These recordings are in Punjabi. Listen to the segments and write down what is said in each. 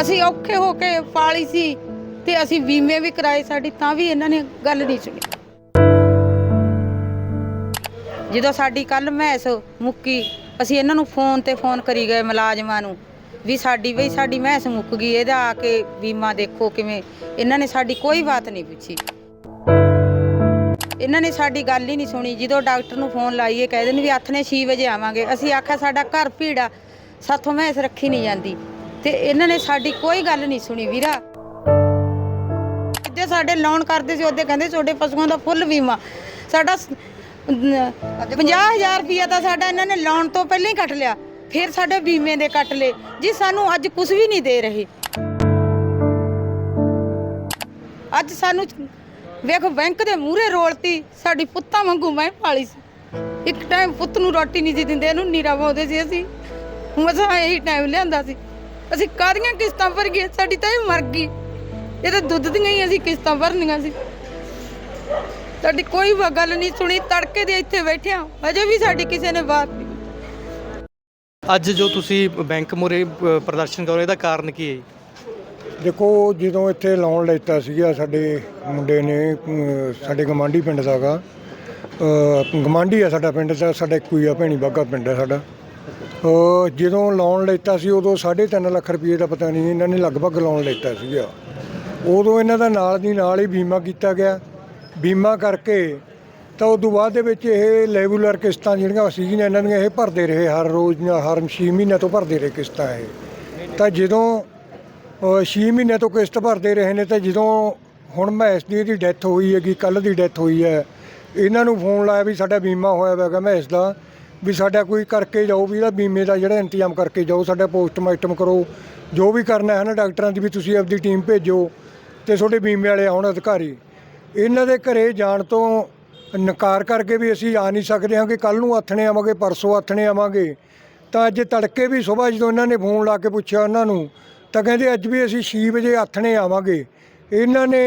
ਅਸੀਂ ਔਖੇ ਹੋ ਕੇ ਪਾਲੀ ਸੀ ਤੇ ਅਸੀਂ ਬੀਮੇ ਵੀ ਕਰਾਏ ਸਾਡੀ, ਤਾਂ ਵੀ ਇਹਨਾਂ ਨੇ ਗੱਲ ਨਹੀਂ ਸੁਣੀ। ਜਦੋਂ ਸਾਡੀ ਕੱਲ ਮੈਸ ਮੁੱਕੀ, ਅਸੀਂ ਇਹਨਾਂ ਨੂੰ ਫੋਨ ਤੇ ਫੋਨ ਕਰੀ ਗਏ ਮੁਲਾਜ਼ਮਾਂ ਨੂੰ ਵੀ ਸਾਡੀ ਬਈ ਸਾਡੀ ਮੈਸ ਮੁੱਕ ਗਈ, ਇਹਦਾ ਆ ਕੇ ਬੀਮਾ ਦੇਖੋ ਕਿਵੇਂ, ਇਹਨਾਂ ਨੇ ਸਾਡੀ ਕੋਈ ਬਾਤ ਨਹੀਂ ਪੁੱਛੀ। ਇਹਨਾਂ ਨੇ ਸਾਡੀ ਗੱਲ ਹੀ ਨਹੀਂ ਸੁਣੀ, ਜਦੋਂ ਡਾਕਟਰ ਨੂੰ ਫੋਨ ਲਾਈਏ, ਕਹਿ ਦਿੰਦੇ ਵੀ ਹੱਥ ਨੇ 6 ਵਜੇ ਆਵਾਂਗੇ, ਅਸੀਂ ਆਖਿਆ ਸਾਡਾ ਘਰ ਭੀੜਾ, ਸਾਥੋਂ ਮੈਸ ਰੱਖੀ ਨਹੀਂ ਜਾਂਦੀ। ਤੇ ਇਹਨਾਂ ਨੇ ਸਾਡੀ ਕੋਈ ਗੱਲ ਨਹੀਂ ਸੁਣੀ ਵੀਰਾ। ਜਿੱਦੇ ਸਾਡੇ ਲੋਨ ਕਰਦੇ ਸੀ, ਉਹਦੇ ਕਹਿੰਦੇ ਤੁਹਾਡੇ ਪਸ਼ੂਆਂ ਦਾ ਫੁੱਲ ਬੀਮਾ। ਸਾਡਾ 50000 ਰੁਪਇਆ ਤਾਂ ਸਾਡਾ ਇਹਨਾਂ ਨੇ ਲੋਨ ਤੋਂ ਪਹਿਲਾਂ ਹੀ ਕੱਟ ਲਿਆ। ਫਿਰ ਸਾਡੇ ਬੀਮੇ ਦੇ ਕੱਟ ਲਏ। ਜੀ, ਸਾਨੂੰ ਅੱਜ ਕੁਝ ਵੀ ਨਹੀਂ ਦੇ ਰਹੇ। ਅੱਜ ਸਾਨੂੰ ਵੇਖੋ, ਬੈਂਕ ਦੇ ਮੂਹਰੇ ਰੋਲਤੀ। ਸਾਡੀ ਪੁੱਤਾਂ ਵਾਂਗੂ ਮੈਂ ਪਾਲੀ ਸੀ। ਇੱਕ ਟਾਈਮ ਪੁੱਤ ਨੂੰ ਰੋਟੀ ਨਹੀਂ ਸੀ ਦਿੰਦੇ ਇਹਨੂੰ ਨੀਰਾ ਪਾਉਂਦੇ ਸੀ ਅਸੀਂ। ਮਸਾਂ ਇਹੀ ਟਾਈਮ ਲਿਆਂਦਾ ਸੀ। ਅਸੀਂ ਕਾਹਦੀਆਂ ਕਿਸ਼ਤਾਂ ਭਰ ਗਏ ਸਾਡੀ ਤਾਂ ਇਹ ਮਰ ਗਈ। ਇਹ ਤਾਂ ਦੁੱਧ ਦੀਆਂ ਹੀ ਅਸੀਂ ਕਿਸ਼ਤਾਂ ਭਰਨੀਆਂ ਸੀ। ਸਾਡੀ ਕੋਈ ਵਾ ਗੱਲ ਨਹੀਂ ਸੁਣੀ ਤੜਕੇ ਦੇ ਇੱਥੇ ਬੈਠੇ ਹਾਂ ਅਜੇ ਵੀ ਸਾਡੀ ਕਿਸੇ ਨੇ ਬਾਤ ਨਹੀਂ ਅੱਜ ਜੋ ਤੁਸੀਂ ਬੈਂਕ ਮੁਰੇ ਪ੍ਰਦਰਸ਼ਨ ਕਰੋ ਇਹਦਾ ਕਾਰਨ ਕੀ ਹੈ ਜੀ? ਦੇਖੋ ਜਦੋਂ ਇੱਥੇ ਲੋਨ ਲੈਤਾ ਸੀਗਾ ਸਾਡੇ ਮੁੰਡੇ ਨੇ ਸਾਡੇ ਗਮਾਂਡੀ ਪਿੰਡ ਦਾਗਾ ਗਮਾਂਡੀ ਆ ਸਾਡਾ ਪਿੰਡ ਦਾ ਸਾਡਾ ਹੀ ਆ ਭੈਣੀ ਬਾਗਾ ਪਿੰਡ ਹੈ ਸਾਡਾ। ਜਦੋਂ ਲੋਨ ਲੈਤਾ ਸੀ, ਉਦੋਂ 3.5 ਲੱਖ ਰੁਪਏ ਦਾ ਪਤਾ ਨਹੀਂ, ਇਹਨਾਂ ਨੇ ਲਗਭਗ ਲੋਨ ਲੈਤਾ ਸੀਗਾ। ਉਦੋਂ ਇਹਨਾਂ ਦਾ ਨਾਲ ਦੀ ਨਾਲ ਹੀ ਬੀਮਾ ਕੀਤਾ ਗਿਆ। ਬੀਮਾ ਕਰਕੇ ਤਾਂ ਉਦੋਂ ਬਾਅਦ ਦੇ ਵਿੱਚ ਇਹ ਲੈਗੂਲਰ ਕਿਸ਼ਤਾਂ ਜਿਹੜੀਆਂ ਸੀਗੀਆਂ, ਇਹਨਾਂ ਦੀਆਂ ਇਹ ਭਰਦੇ ਰਹੇ ਹਰ ਰੋਜ਼ ਜਾਂ ਹਰ 6 ਮਹੀਨਿਆਂ ਤੋਂ ਭਰਦੇ ਰਹੇ ਕਿਸ਼ਤਾਂ ਇਹ। ਤਾਂ ਜਦੋਂ 6 ਮਹੀਨੇ ਤੋਂ ਕਿਸ਼ਤ ਭਰਦੇ ਰਹੇ ਨੇ, ਤਾਂ ਜਦੋਂ ਹੁਣ ਮਹਿਸ ਦੀ ਇਹਦੀ ਡੈਥ ਹੋਈ ਹੈਗੀ ਕੱਲ ਦੀ ਡੈਥ ਹੋਈ ਹੈ, ਇਹਨਾਂ ਨੂੰ ਫੋਨ ਲਾਇਆ ਵੀ ਸਾਡਾ ਬੀਮਾ ਹੋਇਆ ਹੈਗਾ ਮਹਿਸ ਦਾ ਵੀ ਸਾਡਾ ਕੋਈ ਕਰਕੇ ਜਾਓ ਵੀ ਇਹਦਾ ਬੀਮੇ ਦਾ ਜਿਹੜਾ ਇੰਤਜ਼ਾਮ ਕਰਕੇ ਜਾਓ, ਸਾਡਾ ਪੋਸਟਮਾਰਟਮ ਕਰੋ, ਜੋ ਵੀ ਕਰਨਾ ਹੈ ਨਾ ਡਾਕਟਰਾਂ ਦੀ ਵੀ ਤੁਸੀਂ ਆਪਦੀ ਟੀਮ ਭੇਜੋ ਤੇ ਤੁਹਾਡੇ ਬੀਮੇ ਵਾਲੇ ਆਉਣ ਅਧਿਕਾਰੀ। ਇਹਨਾਂ ਦੇ ਘਰੇ ਜਾਣ ਤੋਂ ਨਕਾਰ ਕਰਕੇ ਵੀ ਅਸੀਂ ਆ ਨਹੀਂ ਸਕਦੇ ਹਾਂ ਕਿ ਕੱਲ ਨੂੰ ਆਥਣੇ ਆਵਾਂਗੇ, ਪਰਸੋਂ ਆਥਣੇ ਆਵਾਂਗੇ। ਤਾਂ ਅੱਜ ਤੜਕੇ ਵੀ ਸਵੇਰ ਜਦੋਂ ਇਹਨਾਂ ਨੇ ਫੋਨ ਲਾ ਕੇ ਪੁੱਛਿਆ ਉਹਨਾਂ ਨੂੰ, ਤਾਂ ਕਹਿੰਦੇ ਅੱਜ ਵੀ ਅਸੀਂ 6 ਵਜੇ ਆਥਣੇ ਆਵਾਂਗੇ। ਇਹਨਾਂ ਨੇ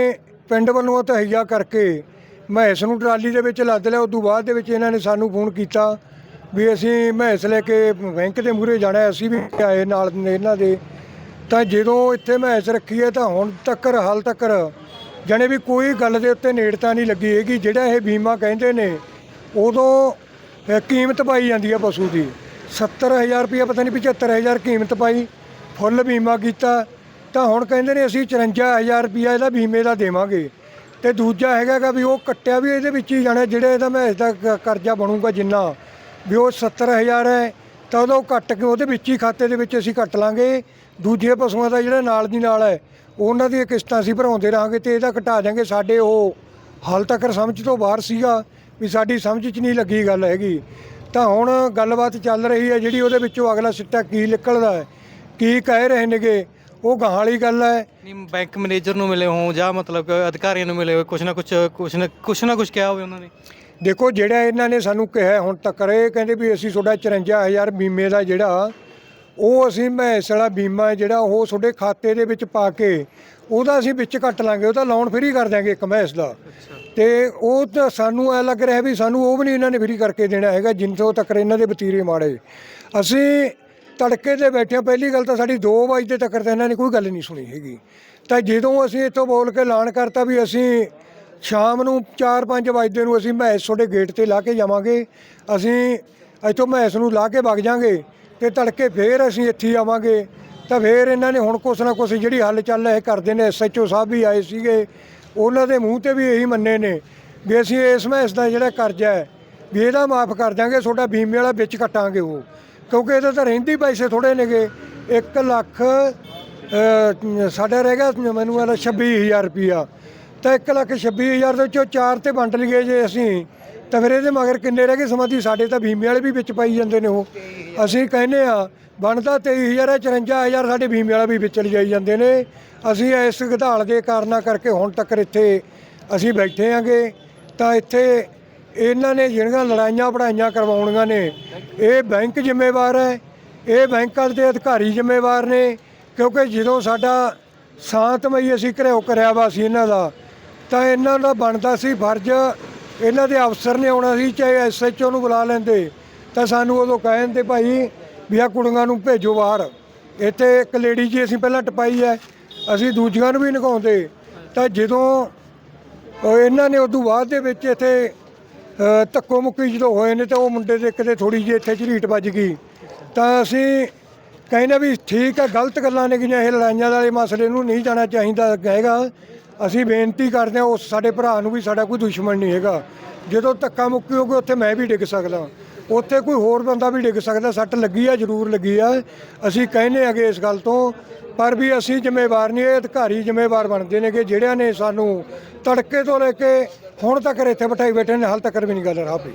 ਪਿੰਡ ਵੱਲੋਂ ਤਹਈਆ ਕਰਕੇ ਮੈਂ ਇਸ ਨੂੰ ਟਰਾਲੀ ਦੇ ਵਿੱਚ ਲੱਦ ਲਿਆ, ਉਦੋਂ ਬਾਅਦ ਦੇ ਵਿੱਚ ਇਹਨਾਂ ਨੇ ਸਾਨੂੰ ਫੋਨ ਕੀਤਾ। ਵੀ ਅਸੀਂ ਮਹੇਸ਼ ਲੈ ਕੇ ਬੈਂਕ ਦੇ ਮੂਹਰੇ ਜਾਣਾ ਅਸੀਂ ਵੀ ਆਏ ਨਾਲ ਇਹਨਾਂ ਦੇ। ਤਾਂ ਜਦੋਂ ਇੱਥੇ ਮਹੇਸ਼ ਰੱਖੀ ਹੈ, ਤਾਂ ਹੁਣ ਤੱਕ ਹਾਲ ਤੱਕ ਜਾਣੀ ਵੀ ਕੋਈ ਗੱਲ ਦੇ ਉੱਤੇ ਨੇੜਤਾ ਨਹੀਂ ਲੱਗੀ ਹੈਗੀ। ਜਿਹੜਾ ਇਹ ਬੀਮਾ ਕਹਿੰਦੇ ਨੇ, ਉਦੋਂ ਕੀਮਤ ਪਾਈ ਜਾਂਦੀ ਹੈ ਪਸ਼ੂ ਦੀ। 70000 ਰੁਪਏ ਪਤਾ ਨਹੀਂ 75000 ਕੀਮਤ ਪਾਈ, ਫੁੱਲ ਬੀਮਾ ਕੀਤਾ। ਤਾਂ ਹੁਣ ਕਹਿੰਦੇ ਨੇ ਅਸੀਂ 54000 ਰੁਪਇਆ ਇਹਦਾ ਬੀਮੇ ਦਾ ਦੇਵਾਂਗੇ। ਤੇ ਦੂਜਾ ਹੈਗਾ ਗਾ ਵੀ ਉਹ ਕੱਟਿਆ ਵੀ ਇਹਦੇ ਵਿੱਚ ਹੀ ਜਾਣਾ, ਜਿਹੜਾ ਇਹਦਾ ਮੈਂ ਇਸ ਦਾ ਕਰਜ਼ਾ ਬਣੂਗਾ ਜਿੰਨਾ। ਵੀ ਉਹ 70000 ਹੈ, ਤਾਂ ਉਹਦਾ ਉਹ ਕੱਟ ਕੇ ਉਹਦੇ ਵਿੱਚ ਹੀ ਖਾਤੇ ਦੇ ਵਿੱਚ ਅਸੀਂ ਕੱਟ ਲਾਂਗੇ। ਦੂਜੇ ਪਸ਼ੂਆਂ ਦਾ ਜਿਹੜਾ ਨਾਲ ਦੀ ਨਾਲ ਹੈ, ਉਹਨਾਂ ਦੀਆਂ ਕਿਸ਼ਤਾਂ ਅਸੀਂ ਭਰਾਉਂਦੇ ਰਹਾਂਗੇ ਤੇ ਇਹਦਾ ਘਟਾ ਦਿਆਂਗੇ। ਸਾਡੇ ਉਹ ਹਾਲ ਤੱਕ ਸਮਝ ਤੋਂ ਬਾਹਰ ਸੀਗਾ ਵੀ ਸਾਡੀ ਸਮਝ 'ਚ ਨਹੀਂ ਲੱਗੀ ਗੱਲ ਹੈਗੀ। ਤਾਂ ਹੁਣ ਗੱਲਬਾਤ ਚੱਲ ਰਹੀ ਹੈ, ਜਿਹੜੀ ਉਹਦੇ ਵਿੱਚੋਂ ਅਗਲਾ ਸਿੱਟਾ ਕੀ ਨਿਕਲਦਾ ਹੈ, ਕੀ ਕਹਿ ਰਹੇ ਨੇਗੇ, ਉਹ ਗਾਹਾਂ ਵਾਲੀ ਗੱਲ ਹੈ। ਨਹੀਂ, ਬੈਂਕ ਮੈਨੇਜਰ ਨੂੰ ਮਿਲੇ ਹੋ ਜਾਂ ਮਤਲਬ ਕਿ ਅਧਿਕਾਰੀਆਂ ਨੂੰ ਮਿਲੇ ਹੋ ਕੁਛ ਨਾ ਕੁਛ ਕੁਛ ਨਾ ਕੁਛ ਨਾ ਕੁਛ ਕਿਹਾ ਹੋਵੇ ਉਹਨਾਂ ਨੇ। ਦੇਖੋ ਜਿਹੜਾ ਇਹਨਾਂ ਨੇ ਸਾਨੂੰ ਕਿਹਾ ਹੁਣ ਤੱਕ ਇਹ ਕਹਿੰਦੇ ਵੀ ਅਸੀਂ ਤੁਹਾਡਾ 54000 ਬੀਮੇ ਦਾ ਜਿਹੜਾ, ਉਹ ਅਸੀਂ ਮਹੇਸ਼ ਵਾਲਾ ਬੀਮਾ ਜਿਹੜਾ ਉਹ ਤੁਹਾਡੇ ਖਾਤੇ ਦੇ ਵਿੱਚ ਪਾ ਕੇ ਉਹਦਾ ਅਸੀਂ ਵਿੱਚ ਕੱਟ ਲਾਂਗੇ ਉਹਦਾ ਲੋਨ ਫ੍ਰੀ ਕਰ ਦਿਆਂਗੇ ਇੱਕ ਮਹੇਸ਼ ਦਾ। ਤੇ ਉਹ ਤਾਂ ਸਾਨੂੰ ਐ ਲੱਗ ਰਿਹਾ ਵੀ ਸਾਨੂੰ ਉਹ ਵੀ ਨਹੀਂ ਇਹਨਾਂ ਨੇ ਫ੍ਰੀ ਕਰਕੇ ਦੇਣਾ ਹੈਗਾ, ਜਿੰਨੋਂ ਤੱਕ ਇਹਨਾਂ ਦੇ ਵਤੀਰੇ ਮਾੜੇ। ਅਸੀਂ ਤੜਕੇ 'ਤੇ ਬੈਠੇ ਪਹਿਲੀ ਗੱਲ ਤਾਂ ਸਾਡੀ 2 ਵਜੇ ਤੱਕ ਤਾਂ ਇਹਨਾਂ ਨੇ ਕੋਈ ਗੱਲ ਨਹੀਂ ਸੁਣੀ ਹੈਗੀ। ਤਾਂ ਜਦੋਂ ਅਸੀਂ ਇੱਥੋਂ ਬੋਲ ਕੇ ਐਲਾਨ ਕਰਤਾ ਵੀ ਅਸੀਂ ਸ਼ਾਮ ਨੂੰ 4-5 ਵਜੇ ਨੂੰ ਅਸੀਂ ਮਹੇਸ਼ ਤੁਹਾਡੇ ਗੇਟ ਤੇ ਲਾ ਕੇ ਜਾਵਾਂਗੇ। ਅਸੀਂ ਇੱਥੋਂ ਮਹੇਸ਼ ਨੂੰ ਲਾ ਕੇ ਵਗ ਜਾਾਂਗੇ ਤੇ ਤੜਕੇ ਫੇਰ ਅਸੀਂ ਇੱਥੇ ਆਵਾਂਗੇ। ਤਾਂ ਫੇਰ ਇਹਨਾਂ ਨੇ ਹੁਣ ਕੁਛ ਨਾ ਕੁਛ ਜਿਹੜੀ ਹੱਲ ਚੱਲ ਇਹ ਕਰਦੇ ਨੇ। ਐਸਐਚਓ ਸਾਹਿਬ ਵੀ ਆਏ ਸੀਗੇ। ਉਹਨਾਂ ਦੇ ਮੂੰਹ ਤੇ ਵੀ ਇਹੀ ਮੰਨੇ ਨੇ ਵੀ ਅਸੀਂ ਇਸ ਮਹੇਸ਼ ਦਾ ਜਿਹੜਾ ਕਰਜ਼ਾ ਹੈ, ਵੀ ਇਹਦਾ ਮਾਫ ਕਰ ਦਾਂਗੇ ਤੁਹਾਡਾ ਬੀਮੇ ਵਾਲਾ ਵਿੱਚ ਕੱਟਾਂਗੇ ਉਹ। ਕਿਉਂਕਿ ਇਹਦੇ ਤਾਂ ਰਹਿੰਦੀ ਪੈਸੇ ਥੋੜੇ ਨੇਗੇ। 1 ਲੱਖ ਸਾਡਾ ਰਹਿ ਗਿਆ ਮੈਨੂੰ ਵਾਲਾ 26000 ਰੁਪਿਆ ਤਾਂ 1 ਲੱਖ 26000 ਦੇ ਵਿੱਚੋਂ 4 ਤੇ ਵੰਡ ਲਈਏ ਜੇ ਅਸੀਂ। ਤਾਂ ਫਿਰ ਇਹਦੇ ਮਗਰ ਕਿੰਨੇ ਰਹਿ ਗਏ? ਸਮਾਧੀ ਸਾਡੇ ਤਾਂ ਬੀਮੇ ਵਾਲੇ ਵੀ ਵਿੱਚ ਪਾਈ ਜਾਂਦੇ ਨੇ ਉਹ। ਅਸੀਂ ਕਹਿੰਦੇ ਆ ਬਣਦਾ 23000 ਹੈ 54000 ਸਾਡੇ ਬੀਮੇ ਵਾਲਾ ਵੀ ਵਿੱਚ ਲਿਜਾਈ ਜਾਂਦੇ ਨੇ। ਅਸੀਂ ਇਸ ਘਟਾਲ ਦੇ ਕਾਰਨਾਂ ਕਰਕੇ ਹੁਣ ਤੱਕ ਇੱਥੇ ਅਸੀਂ ਬੈਠੇ ਆਂਗੇ ਤਾਂ ਇੱਥੇ ਇਹਨਾਂ ਨੇ ਜਿਹੜੀਆਂ ਲੜਾਈਆਂ ਪੜਾਈਆਂ ਕਰਵਾਉਣੀਆਂ ਨੇ, ਇਹ ਬੈਂਕ ਜ਼ਿੰਮੇਵਾਰ ਹੈ, ਇਹ ਬੈਂਕਾਂ ਦੇ ਅਧਿਕਾਰੀ ਜ਼ਿੰਮੇਵਾਰ ਨੇ। ਕਿਉਂਕਿ ਜਦੋਂ ਸਾਡਾ ਸ਼ਾਂਤਮਈ ਅਸੀਂ ਘਰੇਓ ਕਰਿਆ ਵਾ ਸੀ ਇਹਨਾਂ ਦਾ ਤਾਂ ਇਹਨਾਂ ਦਾ ਬਣਦਾ ਸੀ ਫਰਜ਼। ਇਹਨਾਂ ਦੇ ਅਫਸਰ ਨੇ ਆਉਣਾ ਸੀ, ਚਾਹੇ ਐਸਐਚਓ ਨੂੰ ਬੁਲਾ ਲੈਂਦੇ, ਤਾਂ ਸਾਨੂੰ ਉਦੋਂ ਕਹਿਣ ਤੇ ਭਾਈ ਵੀ ਆ ਕੁੜੀਆਂ ਨੂੰ ਭੇਜੋ ਬਾਹਰ। ਇੱਥੇ ਇੱਕ ਲੇਡੀ ਜੀ ਅਸੀਂ ਪਹਿਲਾਂ ਟਪਾਈ ਹੈ, ਅਸੀਂ ਦੂਜੀਆਂ ਨੂੰ ਵੀ ਨਗਾਉਂਦੇ। ਤਾਂ ਜਦੋਂ ਇਹਨਾਂ ਨੇ ਉਦੋਂ ਬਾਅਦ ਦੇ ਵਿੱਚ ਇੱਥੇ ਧੱਕੋ ਮੁੱਕੀ ਜਦੋਂ ਹੋਏ ਨੇ, ਤਾਂ ਉਹ ਮੁੰਡੇ ਦੇ ਕਿਤੇ ਥੋੜੀ ਜਿਹੀ ਇੱਥੇ ਝਰੀਟ ਵੱਜ ਗਈ। ਤਾਂ ਅਸੀਂ ਕਹਿੰਦੇ ਵੀ ਠੀਕ ਹੈ, ਗਲਤ ਗੱਲਾਂ ਨੇ ਗੀਆਂ ਇਹ ਲੜਾਈਆਂ ਵਾਲੇ ਮਸਲੇ ਨੂੰ ਨਹੀਂ ਜਾਣਾ ਚਾਹੀਦਾ ਹੈਗਾ। ਅਸੀਂ ਬੇਨਤੀ ਕਰਦੇ ਹਾਂ, ਉਸ ਸਾਡੇ ਭਰਾ ਨੂੰ ਵੀ ਸਾਡਾ ਕੋਈ ਦੁਸ਼ਮਣ ਨਹੀਂ ਹੈਗਾ। ਜਦੋਂ ਧੱਕਾ ਮੁੱਕੀ ਹੋਊਗੀ, ਉੱਥੇ ਮੈਂ ਵੀ ਡਿੱਗ ਸਕਦਾ। ਉੱਥੇ ਕੋਈ ਹੋਰ ਬੰਦਾ ਵੀ ਡਿੱਗ ਸਕਦਾ, ਸੱਟ ਲੱਗੀ ਆ, ਜ਼ਰੂਰ ਲੱਗੀ ਆ। ਅਸੀਂ ਕਹਿੰਦੇ ਹੈਗੇ ਇਸ ਗੱਲ ਤੋਂ, ਪਰ ਵੀ ਅਸੀਂ ਜ਼ਿੰਮੇਵਾਰ ਨਹੀਂ, ਇਹ ਅਧਿਕਾਰੀ ਜ਼ਿੰਮੇਵਾਰ ਬਣਦੇ ਨੇ ਕਿ ਜਿਹੜਿਆਂ ਨੇ ਸਾਨੂੰ ਤੜਕੇ ਤੋਂ ਲੈ ਕੇ ਹੁਣ ਤੱਕ ਇੱਥੇ ਬਿਠਾਈ ਬੈਠੇ ਨੇ, ਹਾਲ ਤੱਕ ਵੀ ਨਹੀਂ ਗੱਲ ਰਾਹ ਪਈ।